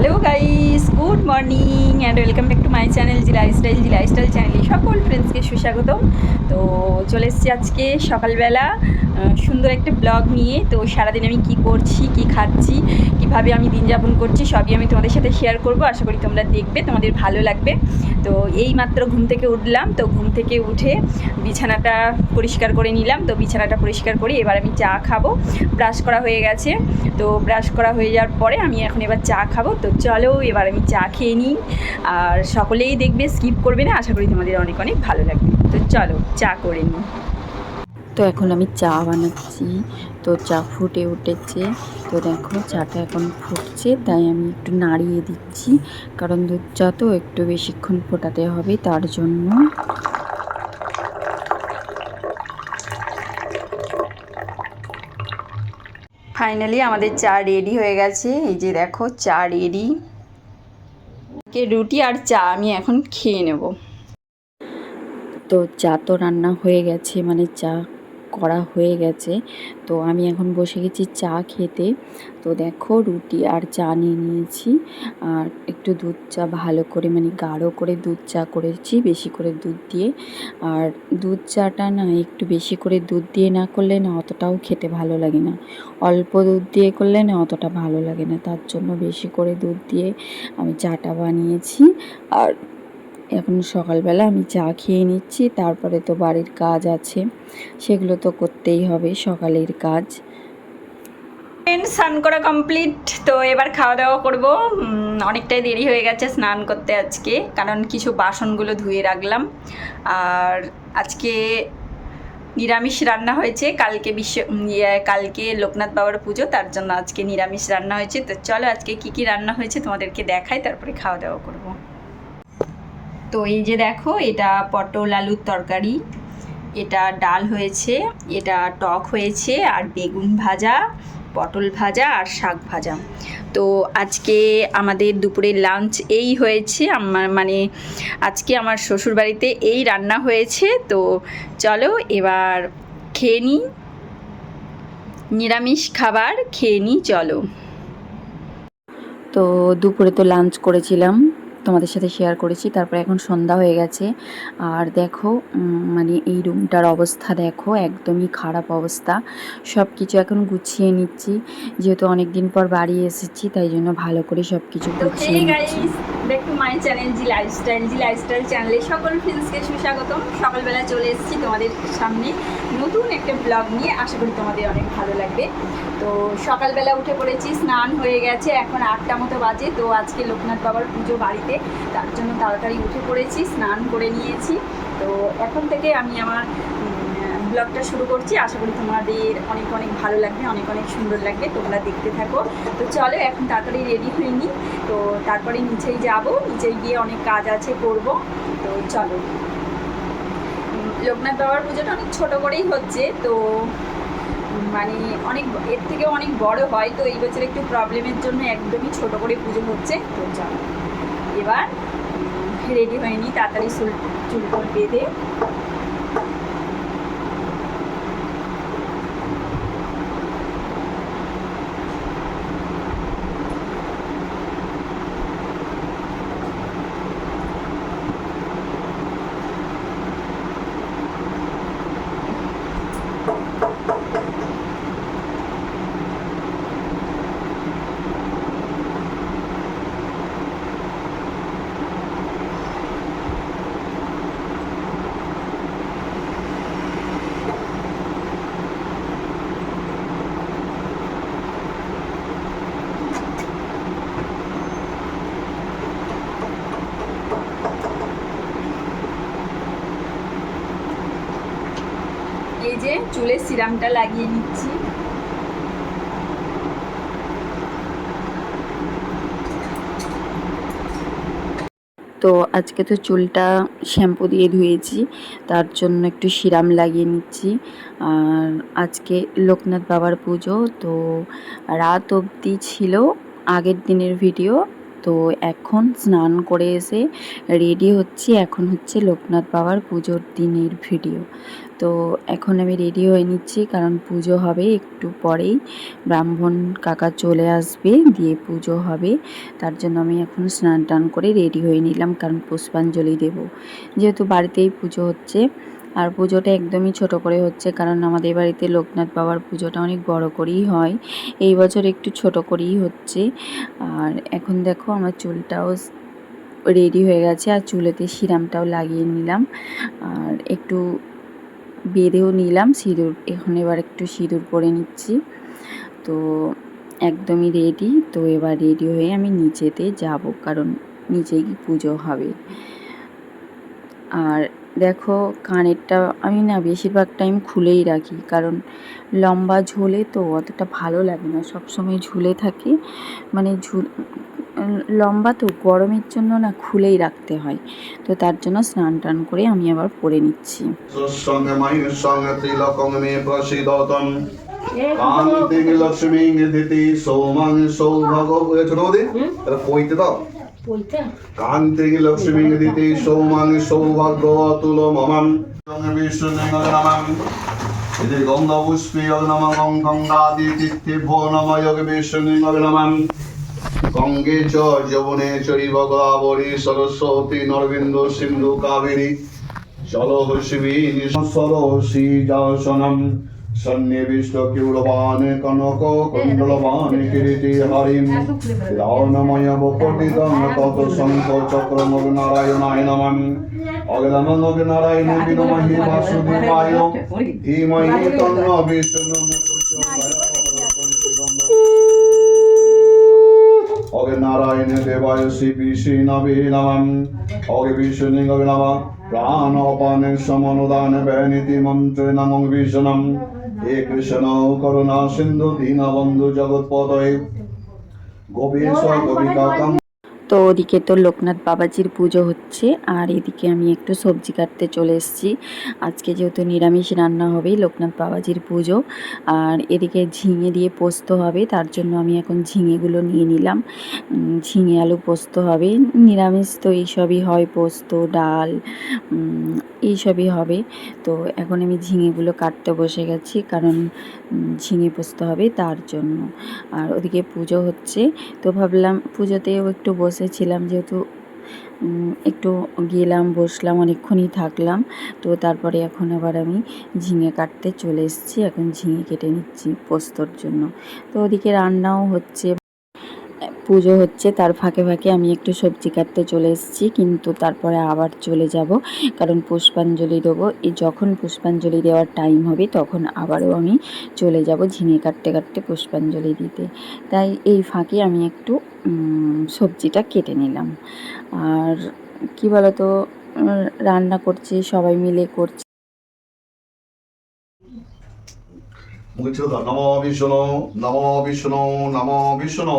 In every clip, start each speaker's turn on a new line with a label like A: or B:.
A: Hello guys good morning and welcome back to my channel G lifestyle G lifestyle চ্যানেলে সকল ফ্রেন্ডসকে সুস্বাগতম। তো চলে এসেছি আজকে সকালবেলা সুন্দর একটা ব্লগ নিয়ে। তো সারাদিন আমি কি করছি, কি খাচ্ছি, কীভাবে আমি দিন যাপন করছি, সবই আমি তোমাদের সাথে শেয়ার করব। আশা করি তোমরা দেখবে, তোমাদের ভালো লাগবে। তো এই মাত্র ঘুম থেকে উঠলাম। তো ঘুম থেকে উঠে বিছানাটা পরিষ্কার করে নিলাম। তো বিছানাটা পরিষ্কার করে এবার আমি চা খাব। ব্রাশ করা হয়ে গেছে। তো ব্রাশ করা হয়ে যাওয়ার পরে আমি এখন এবার চা খাব। তো চলো, এবার আমি চা খেয়ে নিই। আর সকলেই দেখবে স্কিপ করবে না। আশা করি তোমাদের অনেক অনেক ভালো লাগবে। তো চলো, চা করে নিই।
B: তো এখন আমি চা বানাচ্ছি। তো চা ফুটে উঠেছে। তো দেখো, চাটা এখন ফুটছে। তাই আমি একটু নাড়িয়ে দিচ্ছি। কারণ দুধ চা তো একটু বেশিক্ষণ ফোটাতে হবে, তার জন্য
A: ফাইনালি আমাদের চা রেডি হয়ে গেছে। এই যে দেখো, চা রেডি কে রুটি আর চা আমি এখন খেয়ে নেব।
B: তো চা তো রান্না হয়ে গেছে মানে চা করা হয়ে গেছে। তো আমি এখন বসে গেছি চা খেতে। তো দেখো রুটি আর চা নিয়ে নিয়েছি। আর একটু দুধ চা ভালো করে মানে গাঢ় করে দুধ চা করেছি, বেশি করে দুধ দিয়ে। আর দুধ চাটা না একটু বেশি করে দুধ দিয়ে না করলে না অতটাও খেতে ভালো লাগে না। অল্প দুধ দিয়ে করলে না অতটা ভালো লাগে না। তার জন্য বেশি করে দুধ দিয়ে আমি চাটা বানিয়েছি। আর এখন সকালবেলা আমি চা খেয়ে নিচ্ছি তারপরে তো বাড়ির কাজ আছে। সেগুলো তো করতেই হবে সকালের কাজ।
A: স্নান করা কমপ্লিট তো এবার খাওয়া দাওয়া করব অনেকটাই দেরি হয়ে গেছে স্নান করতে আজকে কারণ কিছু বাসনগুলো ধুয়ে রাখলাম। আর আজকে নিরামিষ রান্না হয়েছে কালকে বিশ্ব ইয়ে, কালকে লোকনাথ বাবার পুজো তার জন্য আজকে নিরামিষ রান্না হয়েছে। তো চলো আজকে কি কি রান্না হয়েছে তোমাদেরকে দেখাই তারপরে খাওয়া দাওয়া করব। তো এই যে দেখো, এটা পটল আলুর তরকারি। এটা ডাল হয়েছে, এটা টক হয়েছে, আর বেগুন ভাজা, পটল ভাজা, আর শাক ভাজা। তো আজকে আমাদের দুপুরের লাঞ্চ এই হয়েছে। আমার মানে আজকে আমার শ্বশুরবাড়িতে এই রান্না হয়েছে। তো চলো এবার খেয়ে নিই। নিরামিষ খাবার খেয়ে নিই, চলো।
B: তো দুপুরে তো লাঞ্চ করেছিলাম। তোমাদের সাথে শেয়ার করেছি। তারপরে এখন সন্ধ্যা হয়ে গেছে। আর দেখো মানে এই রুমটার অবস্থা দেখো একদমই খারাপ অবস্থা। সব কিছু এখন গুছিয়ে নিচ্ছি। যেহেতু অনেক দিন পর বাড়ি এসেছি তাই জন্য ভালো করে সব কিছু গুছিয়ে নিচ্ছি।
A: Back to my channel G lifestyle G lifestyle চ্যানেলে সকল ফ্রেন্ডসকে সুস্বাগতম। সকালবেলা চলে এসেছি তোমাদের সামনে নতুন একটা ব্লগ নিয়ে। আশা করি তোমাদের অনেক ভালো লাগবে। তো সকালবেলা উঠে পড়েছি স্নান হয়ে গেছে এখন আটটা মতো বাজে। তো আজকে লোকনাথ বাবার পুজো বাড়িতে তার জন্য তাড়াতাড়ি উঠে পড়েছি, স্নান করে নিয়েছি। তো এখন থেকে আমি আমার ব্লগটা শুরু করছি। আশা করি তোমাদের অনেক অনেক ভালো লাগবে, অনেক অনেক সুন্দর লাগবে। তোমরা দেখতে থাকো। তো চলো, এখন তাড়াতাড়ি রেডি হয়ে নিই। তো তারপরে নিচেই যাব। নিচেই গিয়ে অনেক কাজ আছে করব। তো চলো। লোকনাথ বাবার পুজোটা অনেক ছোট করেই হচ্ছে। তো মানে অনেক, এর থেকে অনেক বড় হয়। তো এই বছর একটু প্রবলেমের জন্য একদমই ছোট করে পুজো হচ্ছে। তো চলো। এবার রেডি হয়ে নিই তাড়াতাড়ি চুল চুল টুল বেঁধে। চুলে সিরামটা লাগিয়ে নিচ্ছি।
B: তো আজকে তো চুলটা শ্যাম্পু দিয়ে ধুয়েছি, তার জন্য একটু সিরাম লাগিয়ে নিচ্ছি। আর আজকে লোকনাথ বাবার পুজো, তো রাত অবধি ছিল আগের দিনের ভিডিও তো এখন স্নান করে এসে রেডি হচ্ছি। এখন হচ্ছে লোকনাথ বাবার পুজোর দিনের ভিডিও তো এখন আমি রেডি হয়ে নিচ্ছি কারণ পুজো হবে একটু পরেই। ব্রাহ্মণ কাকা চলে আসবে, দিয়ে পুজো হবে। তার জন্য আমি এখন স্নান টান করে রেডি হয়ে নিলাম কারণ পুষ্পাঞ্জলি দেব। যেহেতু বাড়িতেই পুজো হচ্ছে আর পুজোটা একদমই ছোট করে হচ্ছে, কারণ আমাদের বাড়িতে লোকনাথ বাবার পুজোটা অনেক বড় করেই হয়। এই বছর একটু ছোট করেই হচ্ছে। আর এখন দেখো আমার চুলটাও রেডি হয়ে গেছে, আর চুলেতে সিরামটাও লাগিয়ে নিলাম। আর একটু বেঁধেও নিলাম, সিঁদুর এখন এবার একটু সিঁদুর পরে নিচ্ছি। তো একদমই রেডি, তো এবার রেডি হয়ে আমি নিচেতে যাব, কারণ নিচেই পুজো হবে। আর দেখো কানেরটা আমি না বেশিরভাগ টাইম খুলেই রাখি। কারণ লম্বা ঝুলে তো অতটা ভালো লাগে না। সবসময় ঝুলে থাকে। মানে ঝুল লম্বা তো গরমের জন্য না খুলেই রাখতে হয়। তো তার জন্য স্নান টান করে আমি আবার পরে নিচ্ছি।
C: লক্ষ্মীং সৌমাং দাও। কান্তিং লক্ষ্মীং দিতি মমাম। নমঃ নম যোগ গঙ্গে সরস্বতী নরবিন্দু সিন্ধু কাবেরী। জলহর্ষিবীনি সরসি যাসনম। সন্নিবিষ্ট কিউলবান কনক কুণ্ডলবান কিরীটি হরিম। রাবণময় বপটিতং তত শঙ্খ চক্র নগ নারায়ণায় নমঃ অগলম নগ নারায়ণ বিনমহি বাসুদেবায় ধীমহি তন্ন বিষ্ণু অগে নারায়ণ দেবায় শ্রী বিষ্ণু নবে নমঃ অগে বিষ্ণু নবে প্রাণ অপান সমনুদান ব্যনীতি মন্ত্রে নমঃ। বিষ্ণুম হে কৃষ্ণ করুণা সিন্ধু দীনবন্ধু জগৎপদয়ে গোপীশ গোপিকাকাম
B: তো ওদিকে তো লোকনাথ বাবাজির পুজো হচ্ছে, আর এদিকে আমি একটু সবজি কাটতে চলে এসেছি। আজকে যেহেতু নিরামিষ রান্না হবে লোকনাথ বাবাজির পুজো, আর এদিকে ঝিঙে দিয়ে পোস্ত হবে, তার জন্য আমি এখন ঝিঙেগুলো নিয়ে নিলাম। ঝিঙে আলু পোস্ত হবে, নিরামিষ তো এইসবই হয়, পোস্ত, ডাল এইসবই হবে। তো এখন আমি ঝিঙেগুলো কাটতে বসে গেছি, কারণ ঝিঙে পোস্ত হবে তার জন্য। আর ওদিকে পুজো হচ্ছে, তো ভাবলাম পুজোতেও একটু বসেছিলাম যেহেতু একটু গেলাম, বসলাম, অনেকক্ষণই থাকলাম। তো তারপরে এখন আবার আমি ঝিঙে কাটতে চলে এসেছি। এখন ঝিঙে কেটে নিচ্ছি পোস্তর জন্য। তো ওদিকে রান্নাও হচ্ছে পুজো হচ্ছে, তার ফাঁকে ফাঁকে আমি একটু সবজি কাটতে চলে এসেছি, কিন্তু তারপরে আবার চলে যাব। কারণ পুষ্পাঞ্জলি দেবো। এই যখন পুষ্পাঞ্জলি দেওয়ার টাইম হবে, তখন আবারও আমি চলে যাব ঝিঙে কাটতে কাটতে পুষ্পাঞ্জলি দিতে। তাই এই ফাঁকে আমি একটু সবজিটা কেটে নিলাম। আর কি বলতো রান্না করছি, সবাই মিলে করছি।
C: মুখে দাও নম বিষ্ণু নম বিষ্ণু নম বিষ্ণু।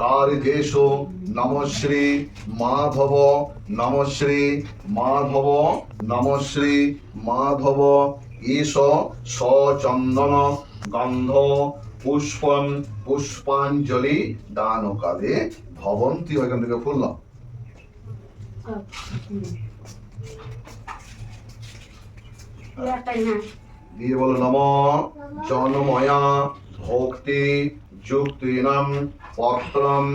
C: কার্যেষু নমশ্রী মাধব নমশ্রী মাধব নমশ্রী মাধব ঈশ সচন্দন গন্ধ পুষ্পম পুষ্পাঞ্জলি দানকালে ভবন্তি ওইখান থেকে ফুললাম দিয়ে বলো নম। জনময়া ভক্তি যুক্তিনাম পত্রম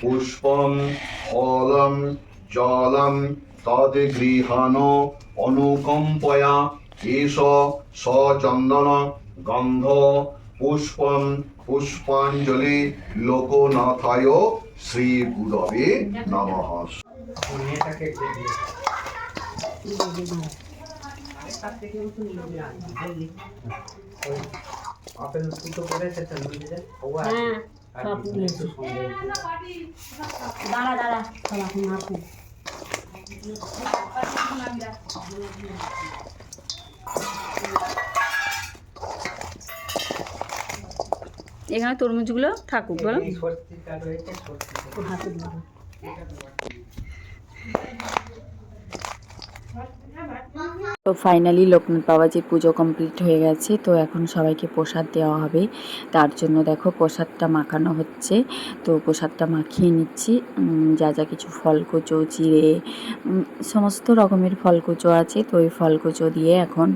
C: পুষ্পম ফলম জলম তদ গৃহাণ অনুকম্পয়া এষ সচন্দন গন্ধ পুষ্পম পুষ্পাঞ্জলি লোকনাথায় শ্রী গুরবে নমঃ
D: আপেল নিজেদের ও
E: হ্যাঁ, দাঁড়া এখন
A: তরমুজগুলো থাকুক বলো।
B: তো ফাইনালি লোকনাথ বাবাজির পুজো কমপ্লিট হয়ে গেছে, তো এখন সবাইকে প্রসাদ দেওয়া হবে। তার জন্য দেখো প্রসাদটা মাখানো হচ্ছে, তো প্রসাদটা মাখিয়ে নিচ্ছি। যা যা কিছু ফলকুচো চিড়ে সমস্ত রকমের ফলকুচো আছে, তো ওই ফলকুচো দিয়ে এখন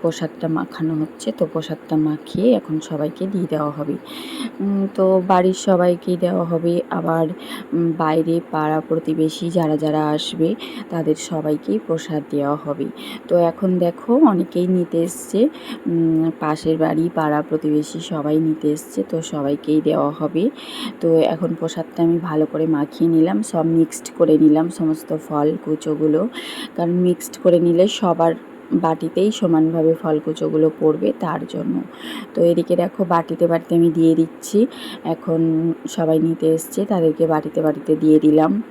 B: প্রসাদটা মাখানো হচ্ছে, তো প্রসাদটা মাখিয়ে এখন সবাইকে দিয়ে দেওয়া হবে। তো বাড়ির সবাইকেই দেওয়া হবে। আবার বাইরে পাড়া প্রতিবেশী যারা যারা আসবে, তাদের সবাইকেই প্রসাদ দেওয়া হবে। তো এখন দেখো অনেকেই নিতে এসছে। পাশের বাড়ি, পাড়া প্রতিবেশী সবাই নিতে এসছে, তো সবাইকেই দেওয়া হবে। তো এখন প্রসাদটা আমি ভালো করে মাখিয়ে নিলাম, সব মিক্সড করে নিলাম সমস্ত ফল, কুচোগুলো। কারণ মিক্সড করে নিলে সবার বাটিতেই সমানভাবে ফল কুচোগুলো পড়বে তার জন্য। তো এদিকে দেখো বাটিতে বাটিতে আমি দিয়ে দিচ্ছি। এখন সবাই নিতে এসছে, তাদেরকে বাটিতে বাটিতে দিয়ে দিলাম।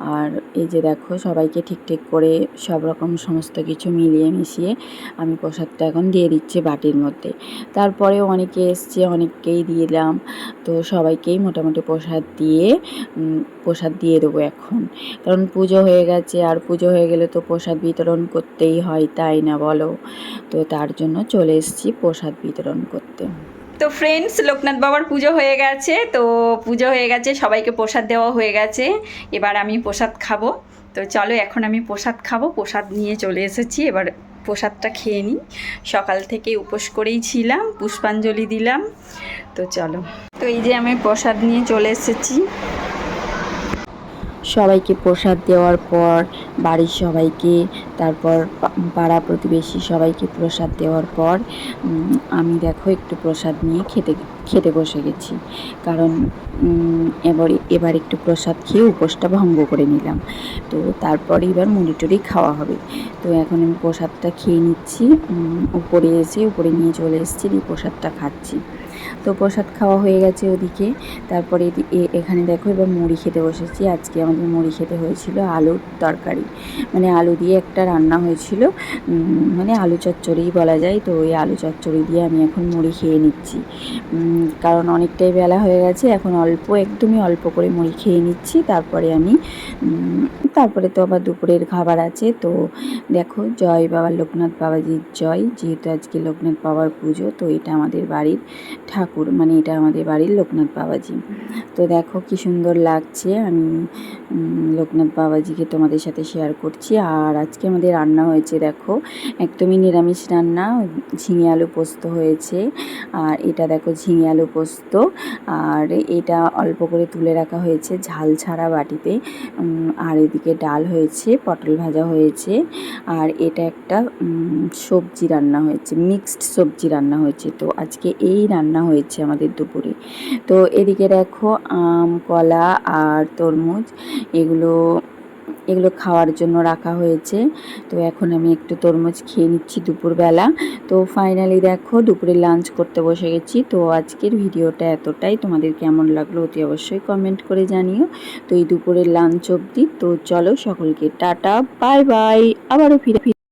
B: আর এই যে দেখো সবাইকে ঠিক ঠিক করে সব রকম সমস্ত কিছু মিলিয়ে মিশিয়ে আমি প্রসাদটা এখন দিয়ে দিচ্ছি বাটির মধ্যে। তারপরেও অনেকে এসছে, অনেককেই দিলাম। তো সবাইকেই মোটামুটি প্রসাদ দিয়ে প্রসাদ দিয়ে দেবো এখন। কারণ পুজো হয়ে গেছে, আর পুজো হয়ে গেলে তো প্রসাদ বিতরণ করতেই হয়, তাই না বলো। তো তার জন্য চলে এসেছি প্রসাদ বিতরণ করতে।
A: তো ফ্রেন্ডস লোকনাথ বাবার পুজো হয়ে গেছে। তো পুজো হয়ে গেছে, সবাইকে প্রসাদ দেওয়া হয়ে গেছে। এবার আমি প্রসাদ খাব। তো চলো, এখন আমি প্রসাদ খাব। প্রসাদ নিয়ে চলে এসেছি। এবার প্রসাদটা খেয়ে নিই। সকাল থেকে উপোস করেই ছিলাম, পুষ্পাঞ্জলি দিলাম। তো চলো। তো এই যে আমি প্রসাদ নিয়ে চলে এসেছি।
B: সবাইকে প্রসাদ দেওয়ার পর, বাড়ির সবাইকে, তারপর পাড়া প্রতিবেশী সবাইকে প্রসাদ দেওয়ার পর আমি দেখো একটু প্রসাদ নিয়ে খেতে খেতে বসে গেছি। কারণ এবার এবার একটু প্রসাদ খেয়ে উপোসটা ভঙ্গ করে নিলাম। তো তারপরে এবার মুড়ি খাওয়া হবে। তো এখন আমি প্রসাদটা খেয়ে নিচ্ছি। উপরে এসে, উপরে নিয়ে চলে এসেছি, দিয়ে প্রসাদটা খাচ্ছি। তো প্রসাদ খাওয়া হয়ে গেছে ওদিকে। তারপরে এখানে দেখো এবার মুড়ি খেতে বসেছি। আজকে আমাদের মুড়ি খেতে হয়েছিল আলুর তরকারি। মানে আলু দিয়ে একটা রান্না হয়েছিল। মানে আলু চচ্চড়ি বলা যায়। তো ওই আলু চচ্চড়ি দিয়ে আমি এখন মুড়ি খেয়ে নিচ্ছি। কারণ অনেকটাই বেলা হয়ে গেছে। এখন অল্প, একদমই অল্প করে মুড়ি খেয়ে নিচ্ছি। তারপরে আমি তারপরে তো আবার দুপুরের খাবার আছে। তো দেখো, জয় বাবা, লোকনাথ বাবাজির জয়। যেহেতু আজকে লোকনাথ বাবার পুজো, তো এটা আমাদের বাড়ির ঠাকুর মানে এটা আমাদের বাড়ির লোকনাথ বাবাজি। তো দেখো কি সুন্দর লাগছে, আমি লোকনাথ বাবাজিকে তোমাদের সাথে শেয়ার করছি। আর আজকে আমাদের রান্না হয়েছে দেখো, একদমই নিরামিষ রান্না ঝিঙে আলু পোস্ত হয়েছে। আর এটা দেখো ঝিঙে আলু পোস্ত, আর এটা অল্প করে তুলে রাখা হয়েছে ঝাল ছাড়া বাটিতে। আর এদিকে ডাল হয়েছে, পটল ভাজা হয়েছে। আর এটা একটা সবজি রান্না হয়েছে মিক্সড সবজি রান্না হয়েছে। তো আজকে এই রান্না হয়েছে আমাদের দুপুরে। তো এদিকে দেখো আম, কলা আর তরমুজ, এগুলো এগুলো খাওয়ার জন্য রাখা হয়েছে। তো এখন আমি একটু তরমুজ খেয়ে নিচ্ছি দুপুরবেলা। তো ফাইনালি দেখো দুপুরে লাঞ্চ করতে বসে গেছি। তো আজকের ভিডিওটা এতটাই। তোমাদের কেমন লাগল অতি অবশ্যই কমেন্ট করে জানিও। তো এই দুপুরের লাঞ্চ অবধি। তো চলো সকলকে টাটা বাই বাই আবারও ফিরে